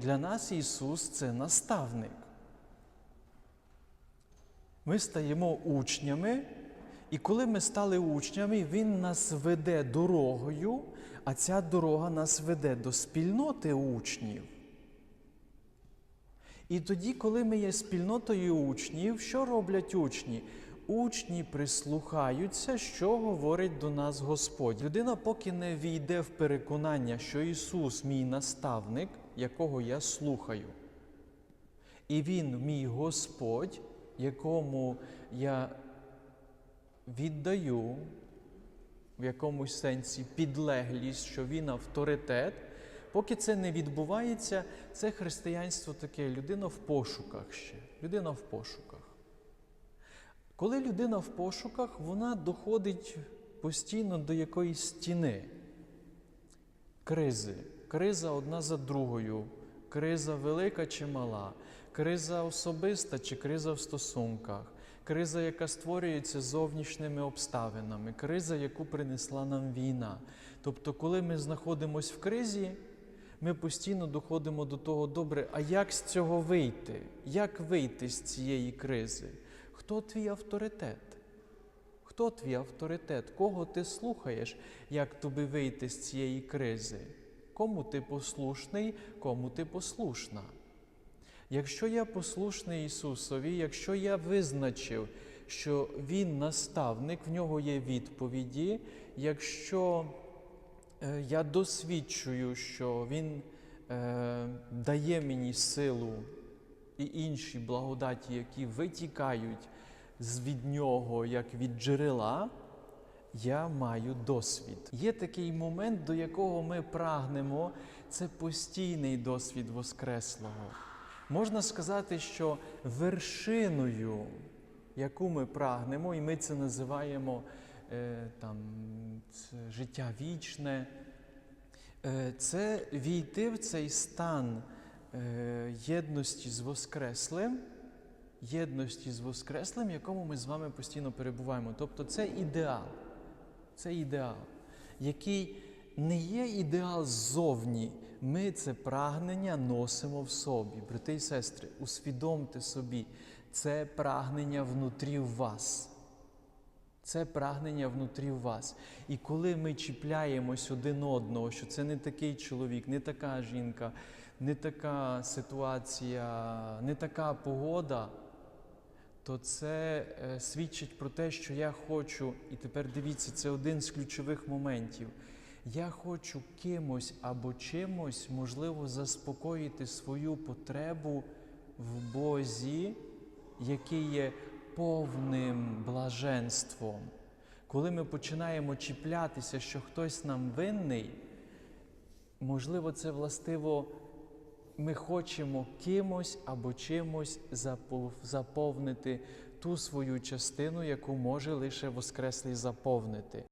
Для нас Ісус це наставник. Ми стаємо учнями, і коли ми стали учнями, Він нас веде дорогою, а ця дорога нас веде до спільноти учнів. І тоді, коли ми є спільнотою учнів, що роблять учні? Учні прислухаються, що говорить до нас Господь. Людина, поки не війде в переконання, що Ісус мій наставник, якого я слухаю, і Він мій Господь, якому я віддаю в якомусь сенсі підлеглість, що він авторитет. Поки це не відбувається, це християнство таке людина в пошуках ще. Людина в пошуках. Коли людина в пошуках, вона доходить постійно до якоїсь стіни, кризи. Криза одна за другою, криза велика чи мала, криза особиста чи криза в стосунках, криза, яка створюється зовнішніми обставинами, криза, яку принесла нам війна. Тобто, коли ми знаходимося в кризі, ми постійно доходимо до того, добре, а як з цього вийти? Як вийти з цієї кризи? Хто твій авторитет? Хто твій авторитет? Кого ти слухаєш, як тобі вийти з цієї кризи? Кому ти послушний, кому ти послушна? Якщо я послушний Ісусові, якщо я визначив, що Він наставник, в нього є відповіді, якщо е, я досвідчую, що Він е, дає мені силу і інші благодаті, які витікають від нього, як від джерела, я маю досвід. Є такий момент, до якого ми прагнемо, це постійний досвід Воскреслого. Можна сказати, що вершиною, яку ми прагнемо, і ми це називаємо е, там, це життя вічне, е, це війти в цей стан е, єдності з Воскреслим, єдності з Воскреслим, в якому ми з вами постійно перебуваємо. Тобто це ідеал. Це ідеал, який не є ідеал ззовні. Ми це прагнення носимо в собі. Брати і сестри, усвідомте собі, це прагнення внутрі вас. Це прагнення внутрі вас. І коли ми чіпляємось один одного, що це не такий чоловік, не така жінка, не така ситуація, не така погода, то це е, свідчить про те, що я хочу, і тепер дивіться, це один з ключових моментів. Я хочу кимось або чимось, можливо, заспокоїти свою потребу в Бозі, який є повним блаженством. Коли ми починаємо чіплятися, що хтось нам винний, можливо, це властиво ми хочемо кимось або чимось заповнити ту свою частину, яку може лише Воскреслий заповнити.